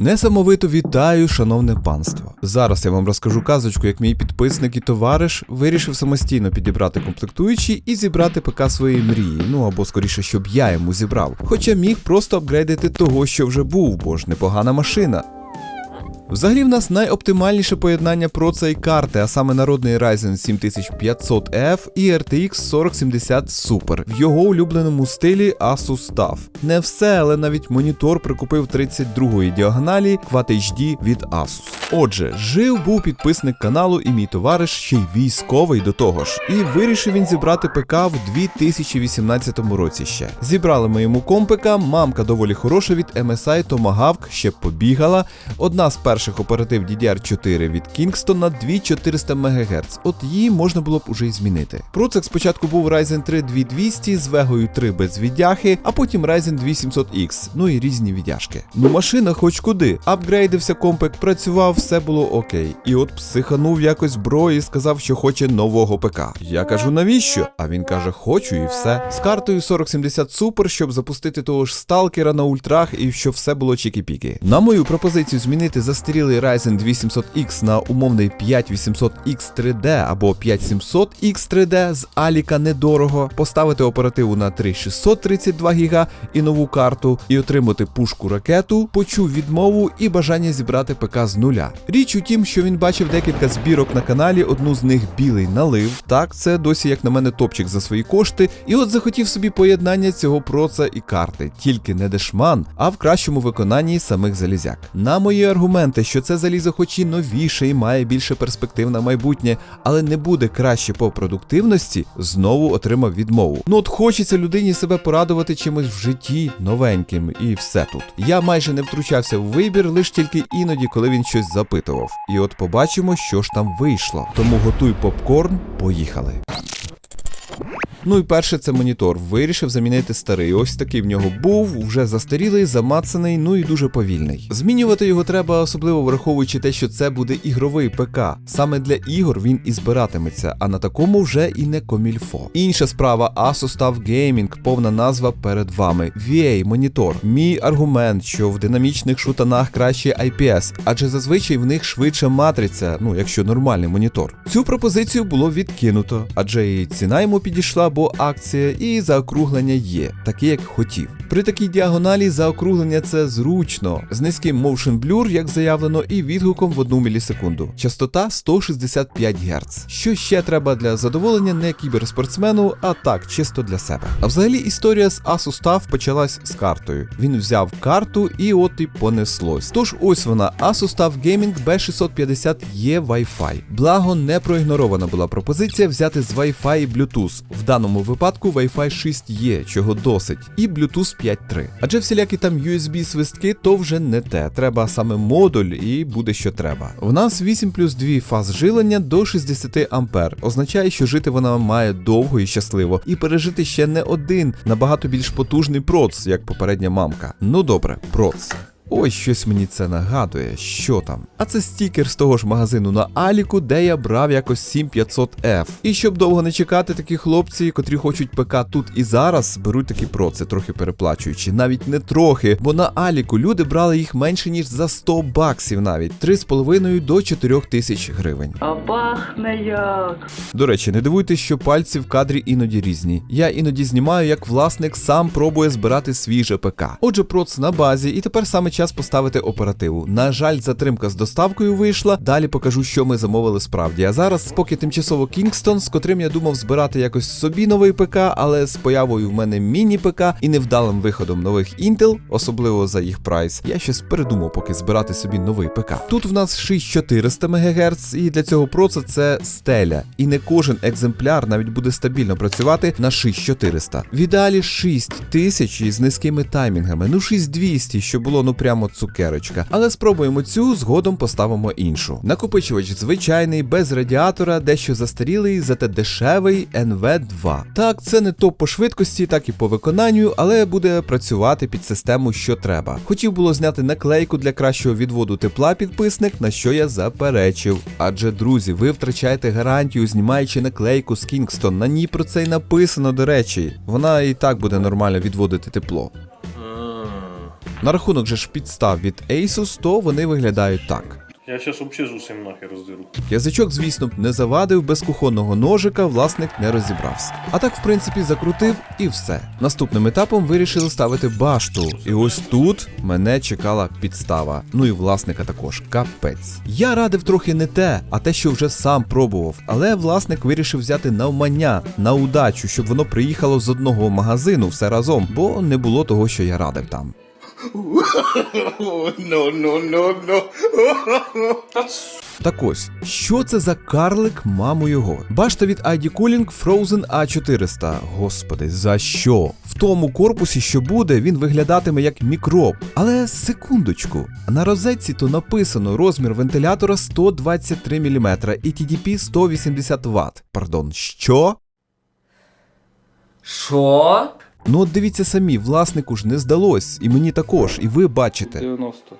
Несамовито вітаю, шановне панство. Зараз я вам розкажу казочку, як мій підписник і товариш вирішив самостійно підібрати комплектуючі і зібрати ПК своєї мрії. Ну або скоріше, щоб я йому зібрав. Хоча міг просто апгрейдити того, що вже був, бо ж непогана машина. Взагалі в нас найоптимальніше поєднання проца і карти, а саме народний Ryzen 7500F і RTX 4070 Super в його улюбленому стилі Asus TUF. Не все, але навіть монітор прикупив 32-ї діагоналі Quad HD від Asus. Отже, жив був підписник каналу і мій товариш ще й військовий до того ж. І вирішив він зібрати ПК в 2018 році ще. Зібрали ми йому компика, мамка доволі хороша від MSI Tomahawk, ще побігала. Одна з перших оператив DDR4 від Kingston на 2400 МГц. От її можна було б уже й змінити. Процек спочатку був Ryzen 3 2200 з вегою 3 без віддяхи, а потім Ryzen 2700X, ну і різні віддяшки. Ну машина хоч куди. Апгрейдився компик, працював, все було окей. І от психанув якось бро і сказав, що хоче нового ПК. Я кажу, навіщо? А він каже, хочу і все. З картою 4070 Super, щоб запустити того ж сталкера на ультрах і щоб все було чікі-піки. На мою пропозицію змінити застарілий Ryzen 2700X на умовний 5800X 3D або 5700X 3D з Аліка недорого, поставити оперативу на 3632 ГБ і нову карту, і отримати пушку ракету, почув відмову і бажання зібрати ПК з нуля. Річ у тім, що він бачив декілька збірок на каналі, одну з них білий налив. Так, це досі, як на мене, топчик за свої кошти, і от захотів собі поєднання цього проца і карти, тільки не дешман, а в кращому виконанні самих залізяк. На мої аргументи, що це залізо хоч і новіше і має більше перспектив на майбутнє, але не буде краще по продуктивності, знову отримав відмову. Ну от хочеться людині себе порадувати чимось в житті новеньким, і все тут. Я майже не втручався в вибір, лише тільки іноді, коли він щось запитував. І от побачимо, що ж там вийшло. Тому готуй попкорн, поїхали. Ну і перше це монітор. Вирішив замінити старий. Ось такий в нього був, вже застарілий, замацаний, ну і дуже повільний. Змінювати його треба, особливо враховуючи те, що це буде ігровий ПК. Саме для ігор він і збиратиметься, а на такому вже і не комільфо. Інша справа Asus TUF Gaming, повна назва перед вами. VA монітор. Мій аргумент, що в динамічних шутанах краще IPS, адже зазвичай в них швидша матриця, ну якщо нормальний монітор. Цю пропозицію було відкинуто, адже і ціна йому підійшла, бо акція, і заокруглення є, таке як хотів. При такій діагоналі заокруглення це зручно, з низьким motion blur, як заявлено, і відгуком в 1 мілісекунду. Частота 165 Гц. Що ще треба для задоволення не кіберспортсмену, а так, чисто для себе. А взагалі історія з Asus TUF почалась з картою. Він взяв карту і от і понеслось. Тож ось вона, Asus TUF Gaming B650 є Wi-Fi. Благо не проігнорована була пропозиція взяти з Wi-Fi і Bluetooth. В даному випадку Wi-Fi 6 є, чого досить, і Bluetooth 5.3. Адже всілякі там USB свистки то вже не те. Треба саме модуль і буде що треба. В нас 8 плюс 2 фаз жилення до 60 ампер. Означає, що жити вона має довго і щасливо, і пережити ще не один набагато більш потужний проц, як попередня мамка. Ну добре, проц. Ой, щось мені це нагадує, що там. А це стікер з того ж магазину на Аліку, де я брав якось 7500F. І щоб довго не чекати, такі хлопці, котрі хочуть ПК тут і зараз, беруть такі проци, трохи переплачуючи. Навіть не трохи, бо на Аліку люди брали їх менше ніж за 100 баксів навіть 3,5 до 4 тисяч гривень. А пахне як. До речі, не дивуйтесь, що пальці в кадрі іноді різні. Я іноді знімаю, як власник сам пробує збирати свіже ПК. Отже, проц на базі, і тепер саме час поставити оперативу. На жаль, затримка з доставкою вийшла. Далі покажу, що ми замовили справді. А зараз, поки тимчасово Kingston, з котрим я думав збирати якось собі новий ПК, але з появою в мене міні-ПК і невдалим виходом нових Intel, особливо за їх прайс, я щось передумав, поки збирати собі новий ПК. Тут в нас 6400 МГц, і для цього проца це стеля. І не кожен екземпляр навіть буде стабільно працювати на 6400. В ідеалі 6000 із низькими таймінгами, ну 6200, що було ну прямо цукерочка. Але спробуємо цю, згодом поставимо іншу. Накопичувач звичайний, без радіатора, дещо застарілий, зате дешевий NV2. Так, це не топ по швидкості, так і по виконанню, але буде працювати під систему, що треба. Хотів було зняти наклейку для кращого відводу тепла підписник, на що я заперечив. Адже, друзі, ви втрачаєте гарантію, знімаючи наклейку з Kingston. На ній про це й написано, до речі. Вона і так буде нормально відводити тепло. На рахунок же ж підстав від Asus, то вони виглядають так. Я сейчас вообще з усім нахер роздеру. Язичок, звісно, не завадив, без кухонного ножика власник не розібрався. А так, в принципі, закрутив і все. Наступним етапом вирішили ставити башту. І ось тут мене чекала підстава. Ну і власника також. Капець. Я радив трохи не те, а те, що вже сам пробував. Але власник вирішив взяти навмання на удачу, щоб воно приїхало з одного магазину все разом, бо не було того, що я радив там. Так ось, що це за карлик, мамо його? Башта від ID Cooling Frozen A400. Господи, за що? В тому корпусі, що буде, він виглядатиме як мікроб. Але секундочку, на розетці то написано розмір вентилятора 123 мм і TDP 180 Вт. Пардон, що? Що? Ну от дивіться самі, власнику ж не здалось, і мені також, і ви бачите. 90.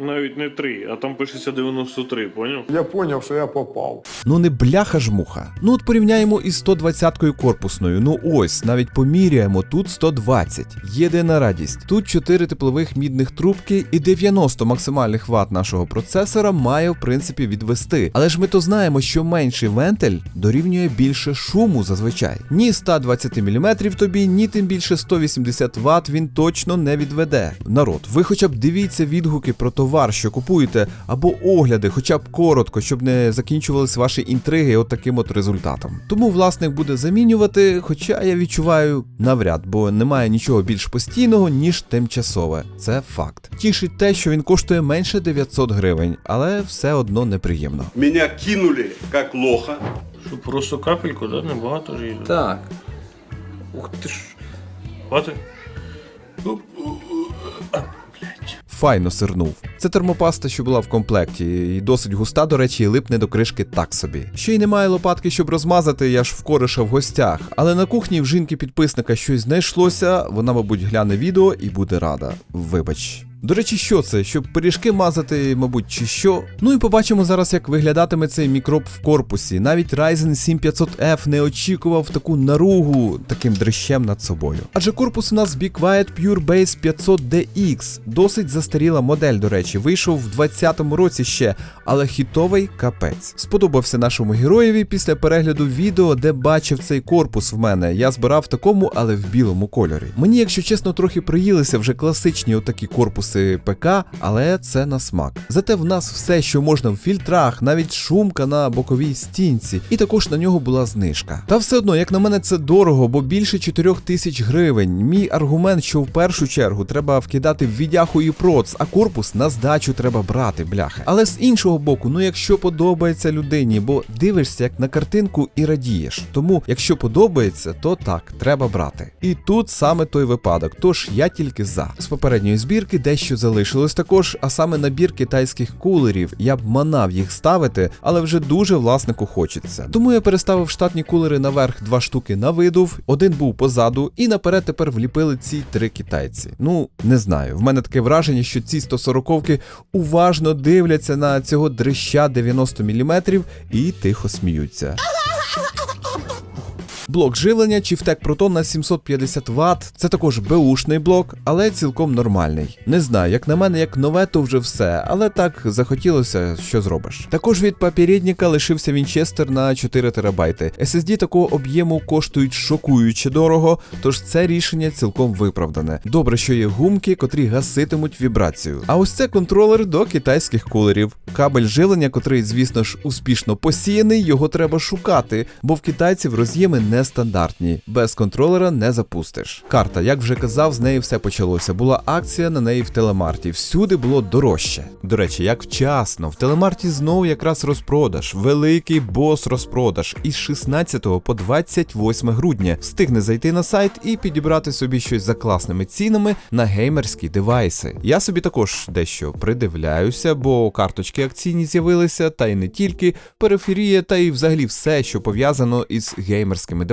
Навіть не 3, а там пишеться 93, поняв? Я поняв, що я попав. Ну не бляха ж муха. Ну от порівняємо із 120-кою корпусною. Ну ось, навіть поміряємо, тут 120. Єдина радість. Тут 4 теплових мідних трубки і 90 максимальних ватт нашого процесора має в принципі відвести. Але ж ми то знаємо, що менший вентиль дорівнює більше шуму зазвичай. Ні 120 мм тобі, ні тим більше 180 Вт він точно не відведе. Народ, ви хоча б дивіться відгуки про товар, що купуєте, або огляди, хоча б коротко, щоб не закінчувались ваші інтриги от таким от результатом. Тому власник буде замінювати, хоча я відчуваю навряд, бо немає нічого більш постійного, ніж тимчасове. Це факт. Тішить те, що він коштує менше 900 гривень, але все одно неприємно. Меня кинули как лоха. Що просто капельку, да? Небагато ж їде. Так. Ух ти ж. Хватить? Файно сирнув. Це термопаста, що була в комплекті, і досить густа, до речі, і липне до кришки так собі. Ще й немає лопатки, щоб розмазати, я ж в кориша в гостях. Але на кухні в жінки підписника щось знайшлося, вона, мабуть, гляне відео і буде рада. Вибач. До речі, що це? Щоб пиріжки мазати, мабуть, чи що? Ну і побачимо зараз, як виглядатиме цей мікроб в корпусі. Навіть Ryzen 7500F не очікував таку наругу таким дрищем над собою. Адже корпус у нас Be Quiet Pure Base 500DX. Досить застаріла модель, до речі, вийшов в 20-му році ще, але хітовий капець. Сподобався нашому героєві після перегляду відео, де бачив цей корпус в мене. Я збирав в такому, але в білому кольорі. Мені, якщо чесно, трохи приїлися вже класичні отакі корпуси ПК, але це на смак. Зате в нас все, що можна в фільтрах, навіть шумка на боковій стінці, і також на нього була знижка. Та все одно, як на мене, це дорого, бо більше 4 тисяч гривень. Мій аргумент, що в першу чергу треба вкидати в відяху і проц, а корпус на здачу треба брати, бляха. Але з іншого боку, ну якщо подобається людині, бо дивишся як на картинку і радієш. Тому, якщо подобається, то так, треба брати. І тут саме той випадок. Тож я тільки за. З попередньої збірки дещо залишилось також, а саме набір китайських кулерів. Я б манав їх ставити, але вже дуже власнику хочеться. Тому я переставив штатні кулери наверх два штуки на видув, один був позаду, і наперед тепер вліпили ці три китайці. Ну, не знаю. В мене таке враження, що ці 140-ки уважно дивляться на цього дрища 90 мм і тихо сміються. Блок живлення Чифтек Proton на 750 Вт. Це також беушний блок, але цілком нормальний. Не знаю, як на мене, як нове, то вже все, але так захотілося, що зробиш. Також від попередника лишився Вінчестер на 4 ТБ. SSD такого об'єму коштують шокуюче дорого, тож це рішення цілком виправдане. Добре, що є гумки, котрі гаситимуть вібрацію. А ось це контролер до китайських кулерів. Кабель живлення, котрий, звісно ж, успішно посіяний, його треба шукати, бо в китайців роз'єми нестандартні. Без контролера не запустиш. Карта, як вже казав, з неї все почалося. Була акція на неї в телемарті. Всюди було дорожче. До речі, як вчасно, в телемарті знову якраз розпродаж, великий бос розпродаж із 16 по 28 грудня. Встигне зайти на сайт і підібрати собі щось за класними цінами на геймерські девайси. Я собі також дещо придивляюся, бо карточки акційні з'явилися, та й не тільки, периферія, та й взагалі все, що пов'язано із геймерськими девайсами.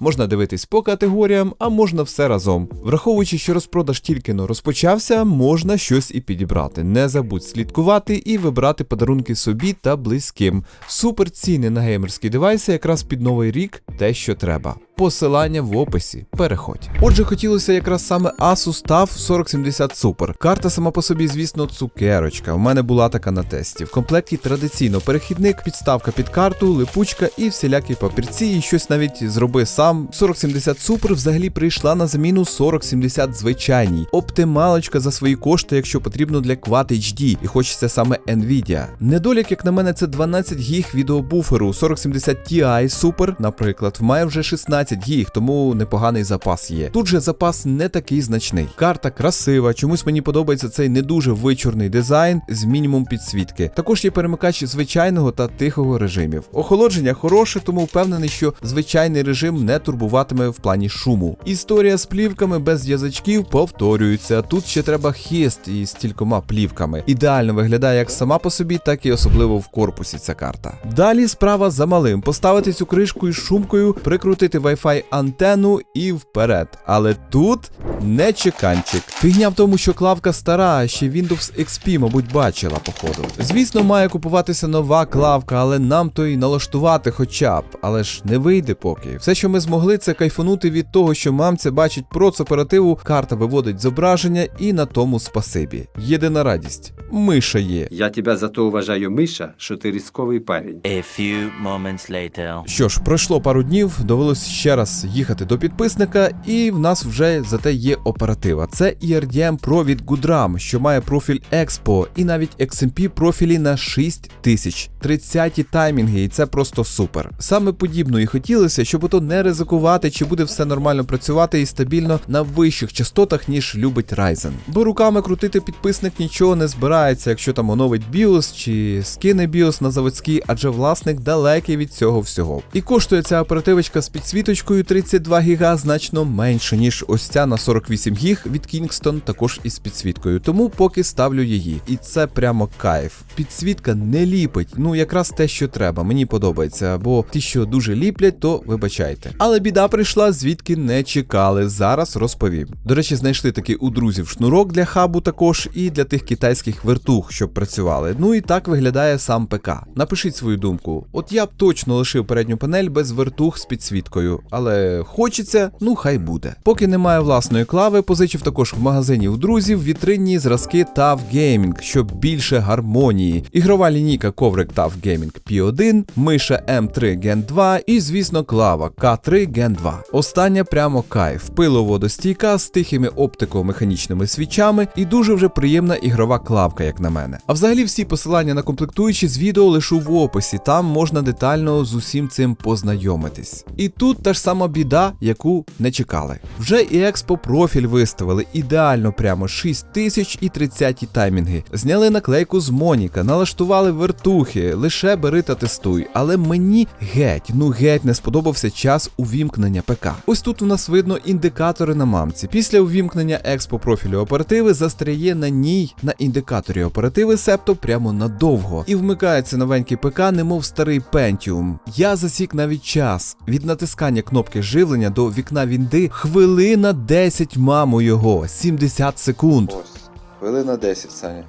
Можна дивитись по категоріям, а можна все разом. Враховуючи, що розпродаж тільки но розпочався, можна щось і підібрати. Не забудь слідкувати і вибирати подарунки собі та близьким. Супер ціни на геймерські девайси якраз під новий рік те, що треба. Посилання в описі. Переходь. Отже, хотілося якраз саме Asus TUF 4070 Super. Карта сама по собі, звісно, цукерочка. У мене була така на тесті. В комплекті традиційно перехідник, підставка під карту, липучка і всілякі папірці, і щось навіть зроби сам. 4070 Super взагалі прийшла на заміну 4070 звичайній. Оптималочка за свої кошти, якщо потрібно для Quad HD, і хочеться саме Nvidia. Недолік, як на мене, це 12 гіг відеобуферу. 4070 Ti Super, наприклад, має вже 16 гіг, тому непоганий запас є. Тут же запас не такий значний. Карта красива, чомусь мені подобається цей не дуже вичорний дизайн з мінімум підсвітки. Також є перемикач звичайного та тихого режимів. Охолодження хороше, тому впевнений, що звичайний режим не турбуватиме в плані шуму. Історія з плівками без язичків повторюється. Тут ще треба хіст із кількома плівками. Ідеально виглядає як сама по собі, так і особливо в корпусі ця карта. Далі справа за малим: поставити цю кришку із шумкою, прикрутити Wi-Fi антенну і вперед. Але тут не чеканчик. Фігня в тому, що клавка стара, ще Windows XP, мабуть, бачила, походу. Звісно, має купуватися нова клавка, але нам то й налаштувати хоча б. Але ж не вийде поки. Все, що ми змогли, це кайфанути від того, що мамця бачить проц-оперативу, карта виводить зображення, і на тому спасибі. Єдина радість. Миша є. Я тебя зато уважаю, Миша, що ти різковий парень. A few moments later. Що ж, пройшло пару днів, довелось ще раз їхати до підписника, і в нас вже зате є оператива. Це ERDM Pro від Goodram, що має профіль Expo, і навіть XMP профілі на 6000, 30 таймінги, і це просто супер. Саме подібно і хотілося, щоб ото не ризикувати, чи буде все нормально працювати і стабільно на вищих частотах, ніж любить Ryzen. Бо руками крутити підписник нічого не збирається, якщо там оновить BIOS чи скине BIOS на заводський, адже власник далекий від цього всього. І коштує ця оперативочка з підсвіточкою 32 ГБ значно менше, ніж ось ця на 48 ГБ від Kingston, також із підсвіткою. Тому поки ставлю її. І це прямо кайф. Підсвітка не ліпить, ну якраз те, що треба. Мені подобається, бо ті, що дуже ліплять, то вибачайте. Але біда прийшла, звідки не чекали. Зараз розповім. До речі, знайшли такий у друзів шнурок для хабу також і для тих китайських вертух, щоб працювали. Ну і так виглядає сам ПК. Напишіть свою думку. От я б точно лишив передню панель без вертух з підсвіткою, але хочеться, ну хай буде. Поки немає власної клави, позичив також в магазині у друзів вітринні зразки TAF Gaming, щоб більше гармонії. Ігрова лінійка коврик TAF Gaming P1, миша M3 Gen 2 і, звісно, клава K3 Gen 2. Остання прямо кайф, пиловодостійка з тихими оптико-механічними свічами і дуже вже приємна ігрова клавка, як на мене. А взагалі всі посилання на комплектуючі з відео лишу в описі, там можна детально з усім цим познайомитись. І тут та ж сама біда, яку не чекали. Вже і експо профіль виставили ідеально прямо 6000 і 30 таймінги. Зняли наклейку з Моніка, налаштували вертухи, лише бери та тестуй. Але мені геть, ну геть не сподобався час увімкнення ПК. Ось тут у нас видно індикатори на мамці. Після увімкнення експо профілю оперативи застряє на ній на індикаторі оперативи, септо прямо надовго. І вмикається новенький ПК, немов старий Pentium. Я засік навіть час. Від натискання кнопки живлення до вікна вінди хвилина 10, мамо його, 70 секунд. Ось, Хвилина 10, Саня.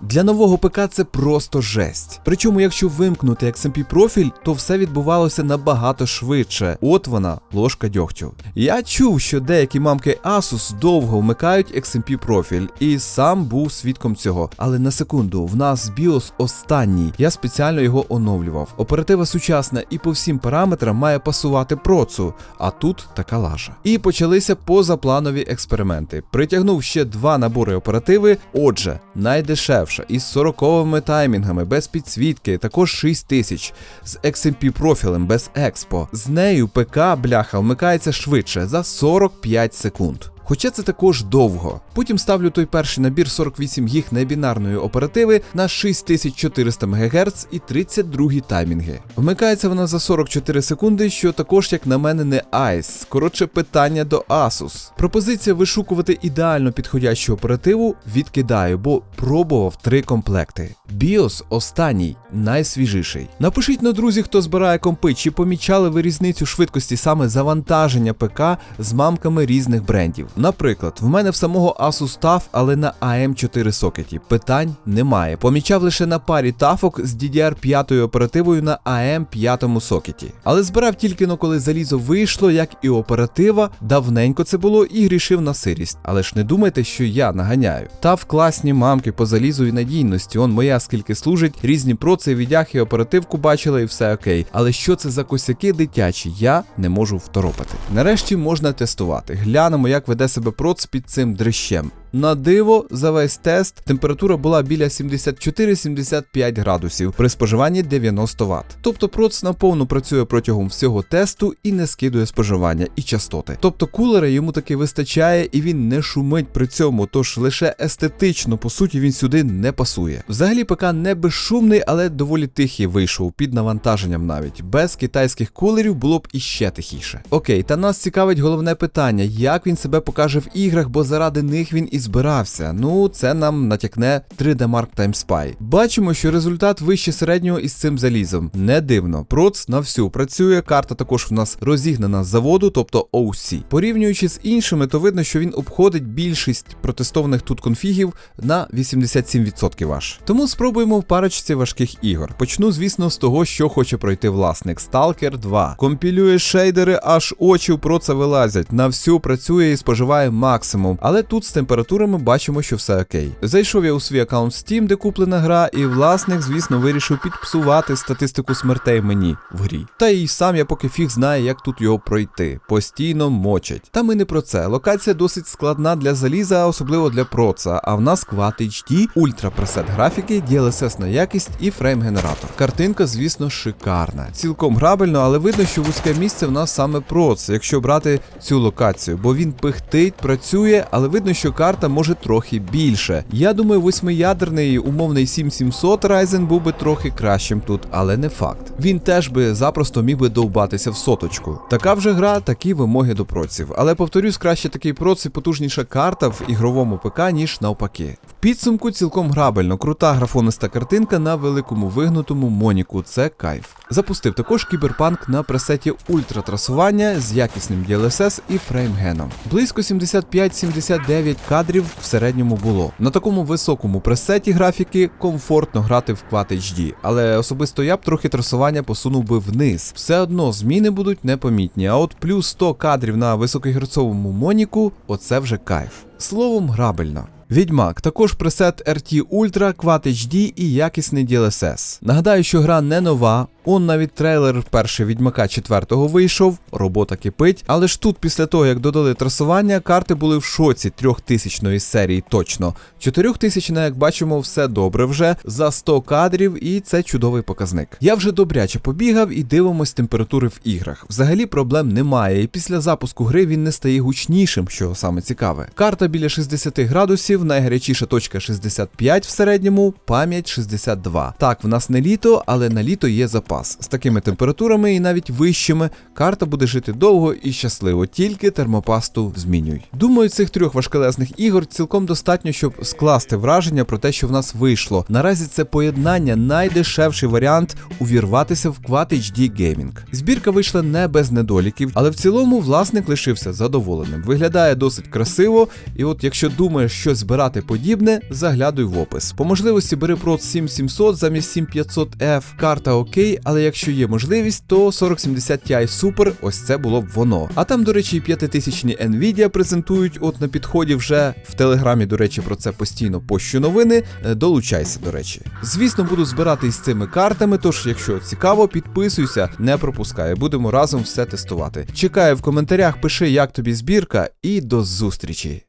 Для нового ПК це просто жесть. Причому, якщо вимкнути XMP профіль, то все відбувалося набагато швидше. От вона, ложка дьогтю. Я чув, що деякі мамки Asus довго вмикають XMP профіль, і сам був свідком цього. Але на секунду, в нас BIOS останній. Я спеціально його оновлював. Оператива сучасна і по всім параметрам має пасувати процу, а тут така лажа. І почалися позапланові експерименти. Притягнув ще два набори оперативи. Отже, найдешевша із 40 таймінгами без підсвітки, також 6 тисяч, з XMP профілем без експо. З нею ПК бляха вмикається швидше за 45 секунд. Хоча це також довго. Потім ставлю той перший набір 48 гіг небінарної оперативи на 6400 МГц і 32 таймінги. Вмикається вона за 44 секунди, що також, як на мене, не айс. Коротше, питання до Asus. Пропозиція вишукувати ідеально підходящу оперативу відкидаю, бо пробував три комплекти. BIOS останній, найсвіжіший. Напишіть на друзі, хто збирає компи, чи помічали ви різницю швидкості саме завантаження ПК з мамками різних брендів. Наприклад, в мене в самого Asus TUF, але на AM4 сокеті. Питань немає. Помічав лише на парі тафок з DDR5 оперативою на AM5 сокеті. Але збирав тільки но коли залізо вийшло, як і оператива. Давненько це було і грішив на сирість. Але ж не думайте, що я наганяю. TUF класні мамки по залізу і надійності. Он моя скільки служить, різні проци, відяхи, оперативку бачила і все окей. Але що це за косяки дитячі, я не можу второпати. Нарешті можна тестувати. Глянемо, як веде себе проц під цим дрищем. На диво, за весь тест температура була біля 74-75 градусів при споживанні 90 Вт. Тобто проц наповну працює протягом всього тесту і не скидує споживання і частоти. Тобто кулера йому таки вистачає і він не шумить при цьому, тож лише естетично, по суті, він сюди не пасує. Взагалі ПК не безшумний, але доволі тихий вийшов під навантаженням навіть. Без китайських кулерів було б іще тихіше. Окей, та нас цікавить головне питання, як він себе покаже в іграх, бо заради них він і збирався. Ну, це нам натякне 3D Mark Time Spy. Бачимо, що результат вище середнього із цим залізом. Не дивно. Проц на всю працює. Карта також в нас розігнана з заводу, тобто OC. Порівнюючи з іншими, то видно, що він обходить більшість протестованих тут конфігів на 87% аж. Тому спробуємо в парочці важких ігор. Почну, звісно, з того, що хоче пройти власник. Stalker 2. Компілює шейдери, аж очі в проца вилазять. На всю працює і споживає максимум. Але тут з температурами бачимо, що все окей. Зайшов я у свій аккаунт Steam, де куплена гра, і власник, звісно, вирішив підпсувати статистику смертей мені в грі. Та і сам я поки фіг знає, як тут його пройти. Постійно мочать. Та ми не про це. Локація досить складна для заліза, особливо для проца. А в нас Quad HD, ультра пресет графіки, DLSS на якість і фрейм генератор. Картинка, звісно, шикарна. Цілком грабельно, але видно, що вузьке місце в нас саме проц, якщо брати цю локацію, бо він пихтить, працює, але видно, що карта може трохи більше. Я думаю, восьмиядерний умовний 7700 Ryzen був би трохи кращим тут, але не факт. Він теж би запросто міг би довбатися в соточку. Така вже гра, такі вимоги до проців. Але повторюсь, краще такий проц і потужніша карта в ігровому ПК, ніж навпаки. В підсумку цілком грабельно, крута графониста картинка на великому вигнутому моніку. Це кайф. Запустив також кіберпанк на пресеті ультратрасування з якісним DLSS і фреймгеном. Близько 75-79 кадрів в середньому було. На такому високому пресеті графіки комфортно грати в Quad HD, але особисто я б трохи трасування посунув би вниз. Все одно зміни будуть непомітні. А от плюс 100 кадрів на високогерцовому моніку оце вже кайф. Словом, грабельно. Відьмак, також пресет RT Ultra, Quad HD і якісний DLSS. Нагадаю, що гра не нова. Он навіть трейлер перший Відьмака 4-го вийшов, робота кипить. Але ж тут, після того, як додали трасування, карти були в шоці 3000 серії точно. 4000, як бачимо, все добре вже за 100 кадрів, і це чудовий показник. Я вже добряче побігав і дивимось температури в іграх. Взагалі проблем немає, і після запуску гри він не стає гучнішим, що саме цікаве. Карта біля 60 градусів, найгарячіша точка 65 в середньому, пам'ять 62. Так, в нас не літо, але на літо є запас. З такими температурами і навіть вищими карта буде жити довго і щасливо, тільки термопасту змінюй. Думаю, цих трьох важкелезних ігор цілком достатньо, щоб скласти враження про те, що в нас вийшло. Наразі це поєднання найдешевший варіант увірватися в Quad HD Gaming. Збірка вийшла не без недоліків, але в цілому власник лишився задоволеним. Виглядає досить красиво, і от якщо думаєш щось збирати подібне, заглядуй в опис. По можливості бери Pro 7700 замість 7500F, карта окей, але якщо є можливість, то 4070 Ti Super, ось це було б воно. А там, до речі, і 5000 Nvidia презентують от на підході вже в телеграмі, до речі, про це постійно пощу новини. Е, Долучайся, до речі. Звісно, буду збирати із цими картами, тож, якщо цікаво, підписуйся, не пропускай. Будемо разом все тестувати. Чекаю в коментарях, пиши, як тобі збірка, і до зустрічі.